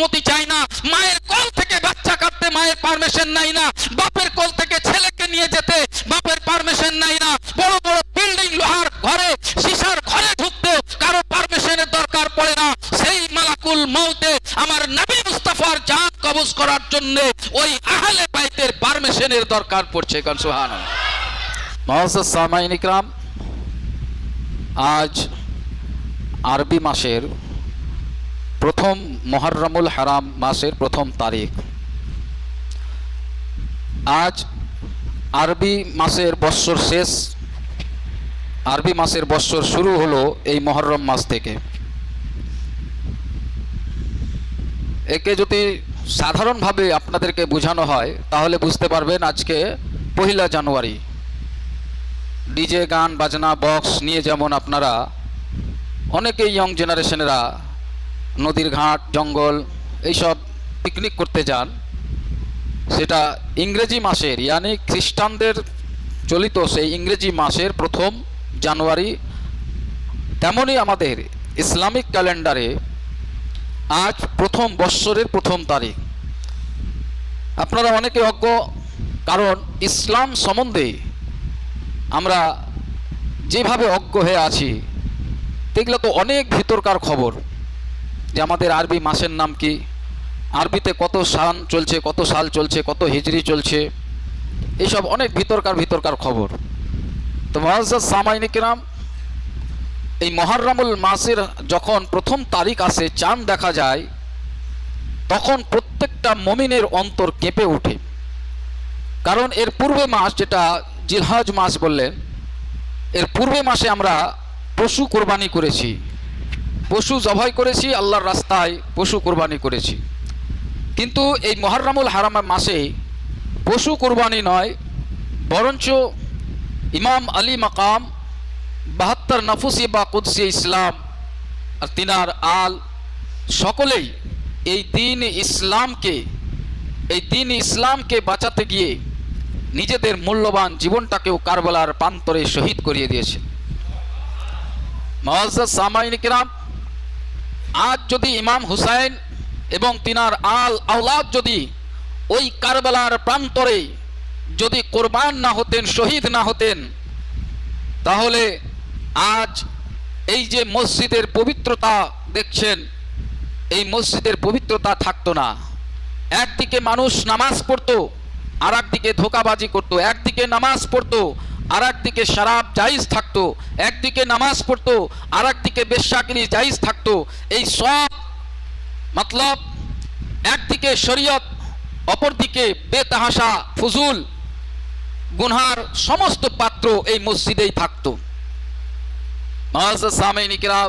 অনুমতি চাই না। মায়ের কোল থেকে বাচ্চা কাটতে মায়ের পারমিশন নাই না। বাপের কোল থেকে ছেলেকে নিয়ে যেতে বাপের পারমিশন নাই না। বড় বড় বিল্ডিং লোহার ঘরে, সিসার ঘরে ঢুকতে কারও পারমিশনের দরকার পড়ে না। সেই মালাকুল মৌতে আমার নবী মুস্তাফার জান কবজ করার জন্য ওই আহলে বাইতের পারমিশনের দরকার পড়ছে সুবহানাল্লাহ। মহাজাজ সামাইন ইকরাম, আজ আরবি মাসের প্রথম মহররমুল হারাম মাসের প্রথম তারিখ। আজ আরবি মাসের বৎসর শেষ। আরবি মাসের বৎসর শুরু হলো এই মহররম মাস থেকে। একে যদি সাধারণভাবে আপনাদেরকে বোঝানো হয়, তাহলে বুঝতে পারবেন আজকে পহিলা জানুয়ারি। ডিজে, গান, বাজনা, বক্স নিয়ে যেমন আপনারা, অনেকেই ইয়ং জেনারেশনেরা নদীর ঘাট, জঙ্গল, এইসব পিকনিক করতে যান। সেটা ইংরেজি মাসের, ইয়ানি খ্রিস্টানদের চলিত সেই ইংরেজি মাসের প্রথম জানুয়ারি। তেমনই আমাদের ইসলামিক ক্যালেন্ডারে আজ প্রথম বৎসরের প্রথম তারিখ। আপনারা অনেকে অজ্ঞ, কারণ ইসলাম সম্বন্ধে আমরা যেভাবে অজ্ঞ হয়ে আছি এগুলো তো অনেক ভিতরকার খবর। যে আমাদের আরবি মাসের নাম কি? আরবিতে কত সান চলছে, কত সাল চলছে, কত হিজরি চলছে? এইসব অনেক ভিতরকার ভিতরকার খবর। তো মহাজ সামাইনিকেরাম এই মহারামুল মাসের যখন প্রথম তারিখ আসে, চাঁদ দেখা যায়, তখন প্রত্যেকটা মমিনের অন্তর কেঁপে ওঠে। কারণ এর পূর্বে মাস যেটা, জিলহাজ মাস বললেন, এর পূর্বে মাসে আমরা পশু কোরবানি করেছি। পশু জবাই করেছি, আল্লাহর রাস্তায় পশু কোরবানি করেছি। কিন্তু এই মহররমুল হারাম মাসে পশু কোরবানি নয়, বরঞ্চ ইমাম আলী মাকাম বাহাত্তর নফুসি বা কুদ্সি ইসলাম আর তিনার আল সকলেই এই দিন ইসলামকে, এই দিন ইসলামকে বাঁচাতে গিয়ে নিজেদের মূল্যবান জীবনটাকেও কারবালার প্রান্তরে শহীদ করিয়ে দিয়েছে। মহাজ সামাইনিকেরাম আজ যদি ইমাম হুসাইন এবং তিনার আল আওলাদ যদি ওই কারবেলার প্রান্তরে যদি কোরবান না হতেন, শহীদ না হতেন, তাহলে আজ এই যে মসজিদের পবিত্রতা দেখছেন, এই মসজিদের পবিত্রতা থাকতো না। একদিকে মানুষ নামাজ পড়তো আর একদিকে ধোকাবাজি করতো, একদিকে নামাজ পড়তো আর একদিকে শারাব জাইজ থাকতো, একদিকে নামাজ পড়তো আর একদিকে বেশ্যাগিরি জাইজ থাকতো। এই সব মতলব একদিকে শরীয়ত, অপরদিকে বেতাহাসা, ফুজুল, গুনহার সমস্ত পাত্র এই মসজিদেই থাকতো। সামিনিকেরা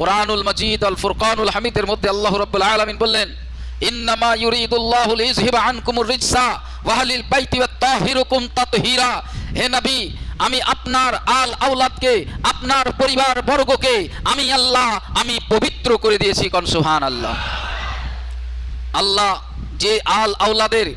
কোরআনুল মজিদ, আল ফুরকানুল হামিদের মধ্যে আল্লাহ রব্বুল আলামিন বললেন, ইন্নামা ইউরিদুল্লাহু লিযহিবা আনকুমুর রিজসা ওয়া বাইতি তাহিরুকুম তাতহীরা। হে নবী, আমি আপনার আল আওলাদকে, আপনার পরিবার বর্গকে, আমি আল্লাহ, আমি পবিত্র করে দিয়েছি কোন সুবহানাল্লাহ। আল্লাহ যে আল আওলাদের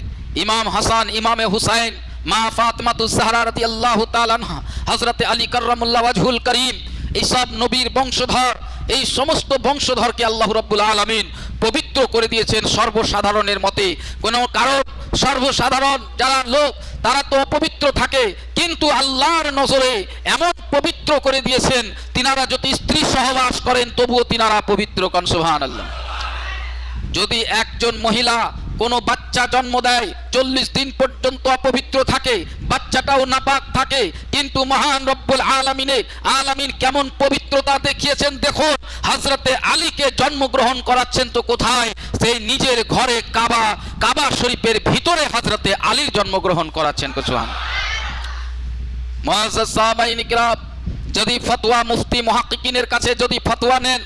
ইমাম হাসান, ইমামে হুসাইন, মা ফাতমাতু জাহরা রাদিয়াল্লাহু তাআলা আনহা, হযরতে আলী কাররামুল্লাহ ওয়াজহুল করিম এইসব নবীর বংশধর, এই সমস্ত বংশধরকে আল্লাহ রাব্বুল আলামিন পবিত্র করে দিয়েছেন সর্বসাধারণের মতে। কোনো কারণ সর্বসাধারণ যারা লোক, তারা তো অপবিত্র থাকে। কিন্তু আল্লাহর নজরে এমন পবিত্র করে দিয়েছেন, তিনারা যদি স্ত্রী সহবাস করেন, তবুও তিনারা পবিত্র কন আল্লাহ যদি একজন মহিলা কোনো বাচ্চা জন্ম দেয়, চল্লিশ দিন পর্যন্ত অপবিত্র থাকে, বাচ্চাটাও নাপাক থাকে, কিন্তু মহান রব্বুল আলমিনে আলামিন কেমন পবিত্রতা দেখিয়েছেন দেখুন হজরতে আলীকে জন্মগ্রহণ করাচ্ছেন তো কোথায়? সেই নিজের ঘরে কাবা কাবা শরীফের ভিতরে হজরতে আলীর জন্মগ্রহণ করাচ্ছেন ইকরাম যদি ফতোয়া মুফতি মহাকিকিনের কাছে যদি ফতোয়া নেন,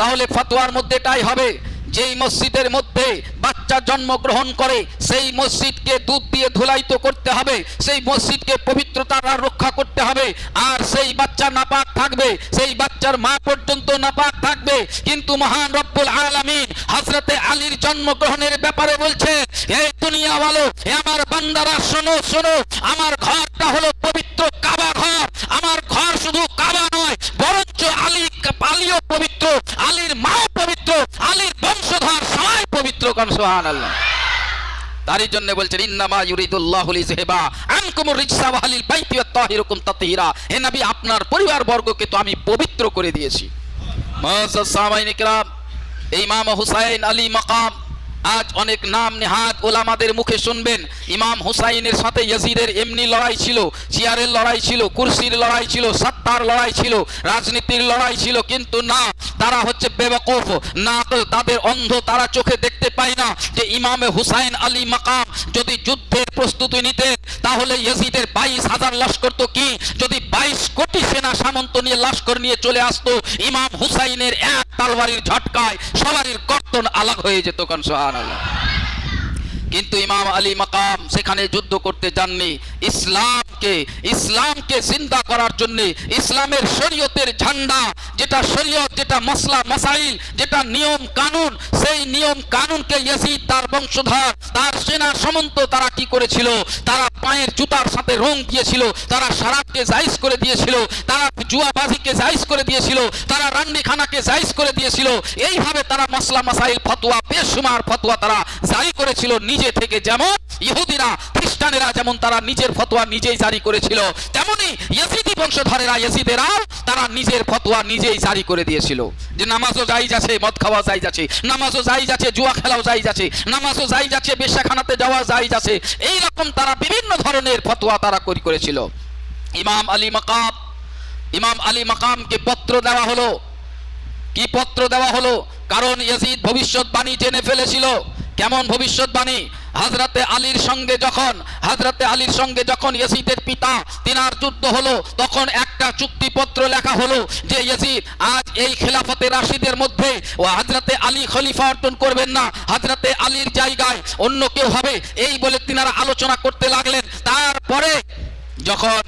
তাহলে ফতোয়ার মধ্যে এটাই হবে যেই মসজিদের মধ্যে বাচ্চা জন্মগ্রহণ করে, সেই মসজিদকে দুধ দিয়ে ধুলাইত করতে হবে, সেই মসজিদকে পবিত্রতা রক্ষা করতে হবে, আর সেই বাচ্চা নাপাক থাকবে, সেই বাচ্চার মা পর্যন্ত নাপাক থাকবে। কিন্তু মহান রব্বুল আলামিন হজরতে আলীর জন্মগ্রহণের ব্যাপারে বলছে এই দুনিয়া বলো হে আমার বান্দারা, শোনো শোনো, আমার ঘরটা হলো পবিত্র কাবা ঘর। আমার ঘর শুধু কাবা নয়, বরঞ্চ আলী, আলীও পবিত্র। আলীর মাও পবিত্র আলীর বংশধর সমাজ দোকান সোহান আল্লাহ তারই জন্য বলছেন, ইন্নামা ইউরিদুল্লাহ লিজহিবা আনকুমুর রিজসা ওয়া আহলিল বাইতি ওয়া তাহিরুকুম তাতহীরা। হে নবী, আপনার পরিবার বর্গকে তো আমি পবিত্র করে দিয়েছি। মাসা সামাইন ইকরাম ইমাম হুসাইন আলী মাকাম আজ অনেক নাম নেহাত ওলামাদের মুখে শুনবেন। ইমাম হুসাইনের সাথে ইয়াজিদের এমনি লড়াই ছিল চেয়ারের লড়াই ছিল, কুরসির লড়াই ছিল, সত্তার লড়াই ছিল, রাজনীতির লড়াই ছিল, কিন্তু না, তারা হচ্ছে বেবকুফ না তাদের অন্ধ তারা চোখে দেখতে পায় না যে ইমামে হুসাইন আলী মাকাম যদি যুদ্ধের প্রস্তুতি নিতেন, তাহলে ইয়াজিদের বাইশ হাজার লস্কর তো কি? যদি বাইশ কোটি সেনা সামন্ত নিয়ে লস্কর নিয়ে চলে আসতো, ইমাম হুসাইনের এক তালবারির ঝটকায় সবারই কর্তন আলাগ হয়ে যেত কান সোহান কিন্তু ইমাম আলী মাকাম সেখানে যুদ্ধ করতে যাননি। ইসলামকে ইসলামকে জিন্দা করার জন্য ইসলামের শরীয়তের ঝান্ডা, যেটা শরীয়ত, যেটা মসলা, মাসাইল, যেটা নিয়ম কানুন, সেই নিয়ম কানুনকে ইয়াসিদ তার বংশধর, তার সেনা সমন্ত তারা কি করেছিল? তারা পায়ের জুতার সাথে রং দিয়েছিল, তারা সারাপকে জাইজ করে দিয়েছিল, তারা জুয়াবাজিকে জাইজ করে দিয়েছিল, তারা রান্নিখানাকে জাইজ করে দিয়েছিল। এইভাবে তারা মসলা, মাসাইল, ফতোয়া, বেশুমার ফতোয়া তারা জারি করেছিল নিজে থেকে যেমন ইহুদিরা, খ্রিস্টানেরা যেমন তারা নিজের ফতোয়া নিজেই জারি করেছিল, তেমনি ইয়াজিদি বংশধরেরা ইয়াজিদেরাও তারা নিজের ফতোয়া নিজেই জারি করে দিয়েছিল। যে নামাজও যাই যাচ্ছে মদ খাওয়া যাই যাচ্ছে নামাজও যাই যাচ্ছে জুয়া খেলাও যাই যাচ্ছে নামাজও যাই যাচ্ছে বেশাখানাতে যাওয়া যাই যাচ্ছে এই রকম তারা বিভিন্ন ধরনের ফতোয়া তারা করি করেছিল। ইমাম আলী মাকাম, ইমাম আলী মাকামকে পত্র দেওয়া হলো। কি পত্র দেওয়া হলো? কারণ ইয়াজিদ ভবিষ্যৎবাণী জেনে ফেলেছিল। কেমন ভবিষ্যৎবাণী? হাজরাতে আলীর সঙ্গে যখন, হাজরাতে আলীর সঙ্গে যখন ইয়াজিদের পিতা, তিনার যুদ্ধ হলো, তখন একটা চুক্তিপত্র লেখা হলো যে ইয়াজিদ আজ এই খেলাফতে রাশিদের মধ্যে, ও হাজরাতে আলী খলিফা অর্জন করবেন না। হাজরাতে আলীর জায়গায় অন্য কেউ হবে, এই বলে তিনারা আলোচনা করতে লাগলেন। তারপরে যখন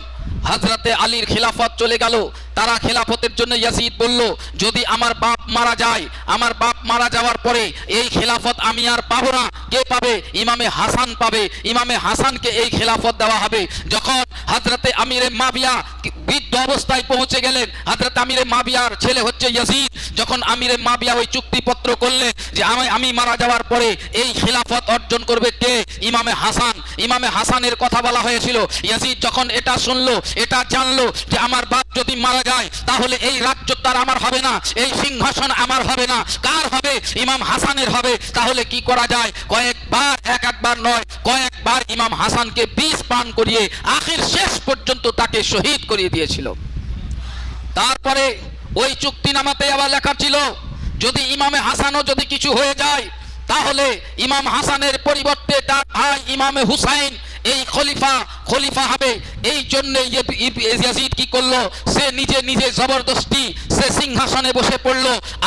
হাজরাতে আলীর খিলাফত চলে গেল। তারা খেলাফতের জন্য ইয়াসিদ বলল, যদি আমার বাপ মারা যায়, আমার বাপ মারা যাওয়ার পরে এই খেলাফত আমি আর পাবো না। কে পাবে? ইমামে হাসান পাবে। ইমামে হাসানকে এই খেলাফত দেওয়া হবে। যখন হাজরাতে আমিরে মাবিয়া বৃদ্ধ অবস্থায় পৌঁছে গেলেন হাজরাতে আমিরে মাবিয়ার ছেলে হচ্ছে ইয়াসিদ যখন আমিরে মাবিয়া ওই চুক্তিপত্র করলেন যে আমি আমি মারা যাওয়ার পরে এই খেলাফত অর্জন করবে কে? ইমামে হাসান। ইমামে হাসানের কথা বলা হয়েছিল। ইয়াসিদ যখন এটা শুনলো এটা জানলো যে আমার বাপ যদি মারা যায়, তাহলে এই রাজ্য তার আমার হবে না, এই সিংহাসন আমার হবে না, কার হবে? ইমাম হাসানের হবে। তাহলে কি করা যায়? কয়েকবার, এক একবার নয়, কয়েকবার ইমাম হাসানকে বিষ পান করিয়ে আখির শেষ পর্যন্ত তাকে শহীদ করিয়ে দিয়েছিল। তারপরে ওই চুক্তিনামাতে আবার লেখা ছিল, যদি ইমামে হাসানও যদি কিছু হয়ে যায়, তাহলে ইমাম হাসানের পরিবর্তে তার ভাই ইমামে হুসাইন এই খলিফা খলিফা হবে। এই জন্য ইয়াজিদ কি করল? সে নিজে নিজে জবরদস্তি সে সিংহাসনে বসে পড়ল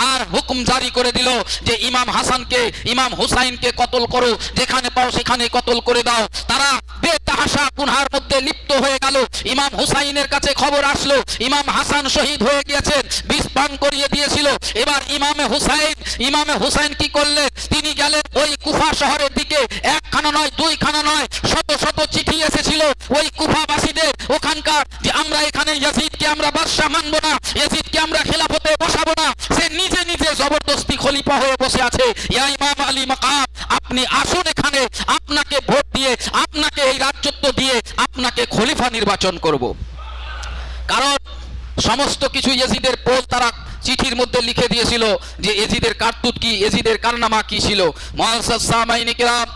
আর হুকুম জারি করে দিল যে ইমাম হাসানকে, ইমাম হুসাইনকে কতল করো, যেখানে পাও সেখানে কতল করে দাও। তারা বেতাহাসা কুনহার মধ্যে লিপ্ত হয়ে গেল। ইমাম হুসাইনের কাছে খবর আসলো। ইমাম হাসান শহীদ হয়ে গিয়েছেন বিষ পান করিয়ে দিয়েছিল। এবার ইমামে হুসাইন ইমামে হুসাইন কি করলেন? তিনি গেলেন ওই কুফা শহরের দিকে। একখানা নয়, দুইখানা নয়, শত শত চিঠি এসেছিল ওই কুফাবাসীদের? ওখানকার যে আমরা এখানে ইয়াজিদকে আমরা বাদশা মানবো না, ইয়াজিদকে আমরা খেলাফতে বসাবো না, সে নিজে নিজে জবরদস্তি খলিফা হয়ে বসে আছে। ইয়া ইমাম আলী মাকাম, আপনি আসুন এখানে, আপনাকে ভোট দিয়ে, আপনাকে এই রাজ্যত্ব দিয়ে আপনাকে খলিফা নির্বাচন করব। কারণ সমস্ত কিছু এজিদের পোল তারা চিঠির মধ্যে লিখে দিয়েছিল যে এজিদের কার্তুত কি এজিদের কারনামা কি ছিল। মহাসাদ সামাইনিকেরাম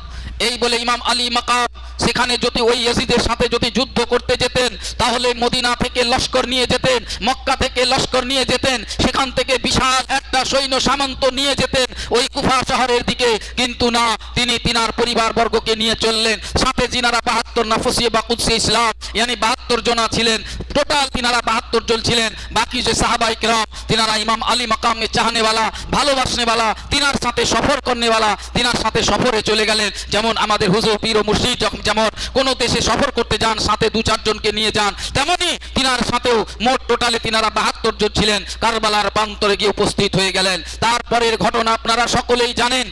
এই বলে ইমাম আলী মাকাম সেখানে যদি ওই ইয়াজিদের সাথে যদি যুদ্ধ করতে যেতেন, তাহলে মদিনা থেকে লস্কর নিয়ে যেতেন, মক্কা থেকে লস্কর নিয়ে যেতেন, সেখান থেকে বিশাল একটা সৈন্য সামন্ত নিয়ে যেতেন ওই কুফা শহরের দিকে। কিন্তু না, তিনি তিনার পরিবার বর্গকে নিয়ে চললেন। সাথে যিনারা বাহাত্তর নাফসিয়ে বা কুৎসি ইসলাম, ইয়ানি বাহাত্তর জনা ছিলেন, টোটাল তিনারা বাহাত্তর জন ছিলেন। বাকি যে সাহাবাই কিরাম, তিনারা ইমাম আলী মাকামকে চাহনেওয়ালা, ভালোবাসনেওয়ালা, তিনার সাথে সফর করনেওয়ালা, তিনার সাথে সফরে চলে গেলেন। যেমন আমাদের হুজুর পীর ও মুর্শিদ যখন যেমন কোনো দেশে সফর করতে যান, সাথে দু চারজনকে নিয়ে যান, তেমনি তিনার সাথেও মোট টোটালে তিনারা বাহাত্তর জন ছিলেন। কারবালার প্রান্তরে গিয়ে উপস্থিত হয়ে গেলেন। তারপরের ঘটনা আপনারা সকলেই জানেন।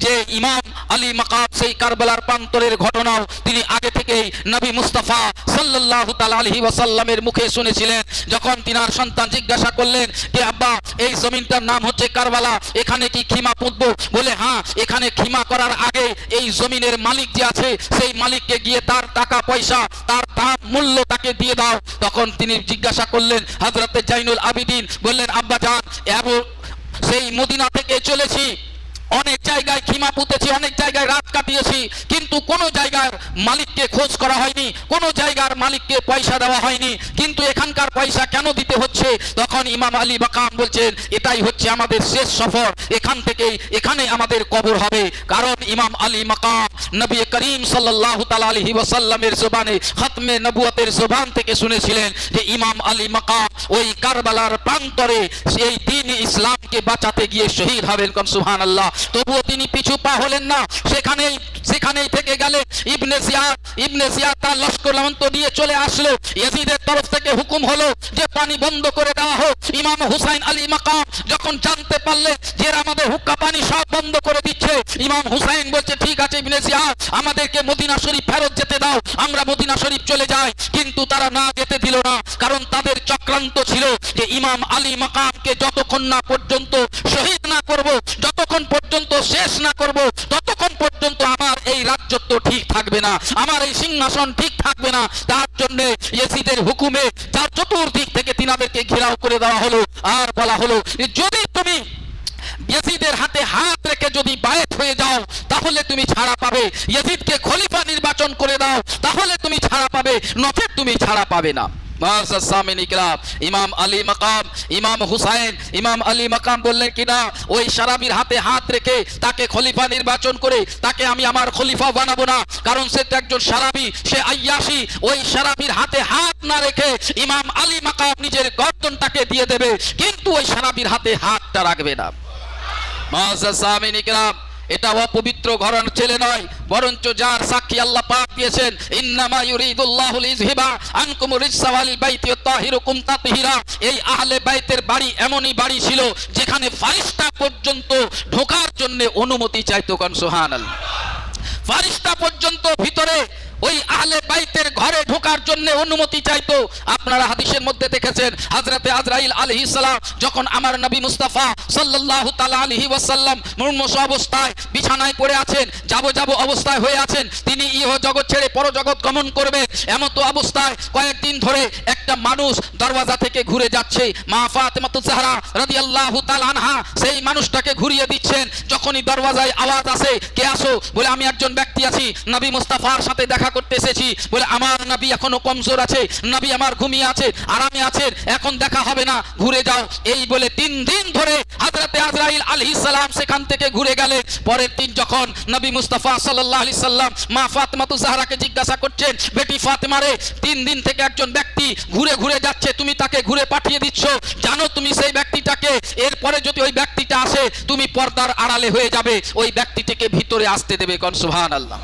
যে ইমাম আলী মাকাব সেই কারবালার প্রান্তরের ঘটনাও তিনি আগে থেকেই নবী মুস্তাফা সাল্লাল্লাহু তাআলা আলাইহি ওয়াসাল্লামের মুখে শুনেছিলেন। যখন তিনার সন্তান জিজ্ঞাসা করলেন যে, আব্বা, এই জমিনটার নাম হচ্ছে কারবালা, এখানে কি খিমা পুঁতবো? বলে হ্যাঁ এখানে খিমা করার আগে এই জমিনের মালিক যে আছে, সেই মালিককে গিয়ে তার টাকা, পয়সা, তার দাম, মূল্য তাকে দিয়ে দাও। তখন তিনি জিজ্ঞাসা করলেন হযরতে জাইনুল আবিদিন, বললেন, আব্বা এব- সেই মদিনা থেকে চলেছি। অনেক জায়গায় খিমা পুঁতেছি, অনেক জায়গায় রাত কাটিয়েছি, কিন্তু কোনো জায়গার মালিককে খোঁজ করা হয়নি, কোনো জায়গার মালিককে পয়সা দেওয়া হয়নি, কিন্তু এখানকার পয়সা কেন দিতে হচ্ছে? তখন ইমাম আলী বাকাম বলছেন, এটাই হচ্ছে আমাদের শেষ সফর। এখান থেকেই এখানে আমাদের কবর হবে। কারণ ইমাম আলী মাকাম নবী করিম সাল্লাল্লাহু তাআলা আলাইহি ওয়াসাল্লামের জবানে খতমে নবুয়তের জবান থেকে শুনেছিলেন যে ইমাম আলী মাকাম ওই কারবালার প্রান্তরে সেই দিন ইসলামকে বাঁচাতে গিয়ে শহীদ হবেন কোন সুবহানাল্লাহ। তবুও তিনি পিছু পা হলেন না। সেখানেই সেখানেই থেকে গেলে ইবনে জিয়াদ ইবনে জিয়াদ তার লস্কর দিয়ে চলে আসলো। ইয়াজিদের তরফ থেকে হুকুম হলো যে পানি বন্ধ করে দেওয়া হোক। ইমাম হুসাইন আলী মাকাম যখন জানতে পারলে যে আমাদের হুক্কা পানি সব বন্ধ করে দিচ্ছে, ইমাম হুসাইন বলছে, ঠিক আছে আমাদেরকে মদিনা শরীফ ফেরত যেতে দাও, আমরা মদিনা শরীফ চলে যাই। কিন্তু তারা না যেতে দিল না, কারণ তাদের চক্রান্ত ছিল যে ইমাম আলী মাকামকে যতক্ষণ না পর্যন্ত শহীদ না করব, যতক্ষণ পর্যন্ত শেষ না করব, ততক্ষণ পর্যন্ত আমার এই রাজ্যত্ব ঠিক থাকবে না, আমার এই সিংহাসন ঠিক থাকবে না, তার জন্য এসিদের হুকুমে তার চতুর্দিক থেকে তিনাদেরকে ঘেরাও করে দেওয়া হলো। আর বলা হলো, যদি তুমি ইয়াজিদের হাতে হাত রেখে যদি বায়েত হয়ে যাও, তাহলে তুমি ছাড়া পাবে। ইয়াজিদকে খলিফা নির্বাচন করে দাও, তাহলে তুমি ছাড়া পাবে নচেত তুমি ছাড়া পাবে না। ইমাম আলী মাকাম, ইমাম হুসাইন, ইমাম আলী মাকাম বললেন কিনা, ওই সারাবির হাতে হাত রেখে তাকে খলিফা নির্বাচন করে তাকে আমি আমার খলিফা বানাবো কারণ সে একজন সারাবি সে আইয়াসি ওই সারাবির হাতে হাত না রেখে ইমাম আলী মাকাম নিজের গর্দনটাকে দিয়ে দেবে, কিন্তু ওই সারাবির হাতে হাতটা রাখবে না। মাসাস সামিন ইকরাম এটা অপবিত্র ঘরন ছেলে নয়, বরঞ্চ যার সাক্ষী আল্লাহ পাক দিয়েছেন, ইন্নামা ইউরিদুল্লাহু লিযহিবা আনকুম রিজসা ওয়াল বাইতি তাহিরুকুম তাতহিরা। এই আহলে বাইতের বাড়ি এমনই বাড়ি ছিল যেখানে ফারিস্তা পর্যন্ত ঢোকার জন্য অনুমতি চাইতো কান, সুবহানাল্লাহ। ফারিস্তা পর্যন্ত ভিতরে ওই আহলে বাইতের ঘরে ঢোকার জন্য অনুমতি চাইতো। আপনারা হাদিসের মধ্যে দেখেছেন, হযরতে আজরাইল আলাইহিস সালাম যখন আমার নবী মুস্তাফা সাল্লাল্লাহু তাআলা আলাইহি ওয়াসাল্লাম মুর্মুষ অবস্থায় বিছানায় পড়ে আছেন, যাব যাব অবস্থায় হয়ে আছেন, তিনি ইহ জগৎ ছেড়ে পরজগৎ গমন করবে এমন তো অবস্থায় কয়েকদিন ধরে একটা মানুষ দরওয়াজা থেকে ঘুরে যাচ্ছে। মা ফাতেমাতুজ জাহরা রাদিয়াল্লাহু তাআলা আনহা সেই মানুষটাকে ঘুরিয়ে দিচ্ছেন। যখনই দরওয়াজায় আওয়াজ আসে, কে আসো বলে, আমি একজন ব্যক্তি আছি। নবী মুস্তাফার সাথে দেখা করতে এসেছি। বলে, আমার নবী এখনও কমজোর আছে, নবী আমার ঘুমিয়ে আছে, আরামে আছেন এখন দেখা হবে না, ঘুরে যাও। এই বলে তিন দিন ধরে হযরতে আজরাইল আলাইহিস সালাম সেখান থেকে ঘুরে গেলে। পরের দিন যখন নবী মুস্তাফা সাল্লাল্লাহু আলাইহি সাল্লাম মা ফাতেমাতু জাহরাকে জিজ্ঞাসা করছেন, বেটি ফাতেমা রে, তিন দিন থেকে একজন ব্যক্তি ঘুরে ঘুরে যাচ্ছে, তুমি তাকে ঘুরে পাঠিয়ে দিচ্ছ? জানো তুমি সেই ব্যক্তিটাকে? এরপরে যদি ওই ব্যক্তিটা আসে, তুমি পর্দার আড়ালে হয়ে যাবে, ওই ব্যক্তিটিকে ভিতরে আসতে দেবে কন, সুবহানাল্লাহ।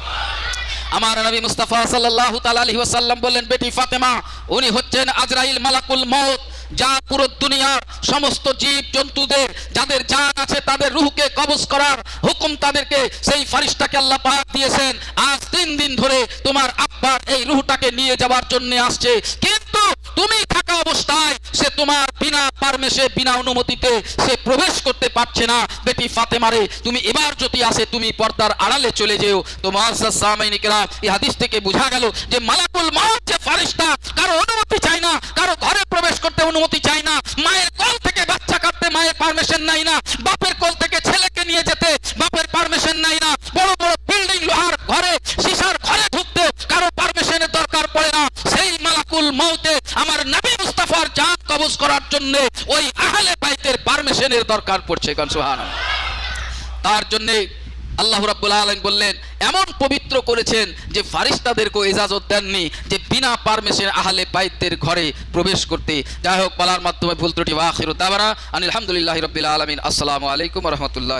আমার নবী মুস্তাফা সাল্লাল্লাহু তাআলা আলাইহি ওয়াসাল্লাম বললেন, বেটি ফাতেমা, উনি হচ্ছেন আজরাইল মালাকুল মউত যা পুরো দুনিয়ার সমস্ত জীব জন্তুদের, যাদের জান আছে তাদের রুহকে কবজ করার হুকুম তাদেরকে সেই ফারিস্তাকে আল্লাহ পাক দিয়েছেন। আজ তিন দিন ধরে তোমার আব্বার এই রুহটাকে নিয়ে যাওয়ার জন্য আসছে। কিন্তু তুমি অবস্থায় সে তোমার বিনা পারমেশে বিনা অনুমতিতে সে প্রবেশ করতে পারছে না। বেটি ফাতেমারে, তুমি এবার যদি আসে, তুমি পর্দার আড়ালে চলে যেও। তোমার সামাইনিকরা এই হাদিস থেকে বোঝা গেল যে মালাকুল মাউত যে ফারিস্তা, কারও অনুমতি চাই না, কারও ঘরে প্রবেশ করতে অনুমতি চাই না, মায়ের কল থেকে বাচ্চা কাটতে মায়ের পারমিশন নাই না, বাপের কল থেকে ছেলেকে নিয়ে যেতে বাপের পারমিশন নাই না, বড় বড় পারমিশনের দরকার পড়ছে সুবহানাল্লাহ। তার জন্য আল্লাহ রাব্বুল আলম বললেন, এমন পবিত্র করেছেন যে ফারিস্তাদেরকে ইজাজত দেননি, যে বিনা পারমিশন আহলে বাইতের ঘরে প্রবেশ করতে। যাই হোক, বলার মাধ্যমে ভুল ত্রুটি বা আখিরু আনিলামদুলিল্লাহ আনিল আলমিন। আসসালামু আলাইকুম রাহমাতুল্লাহ।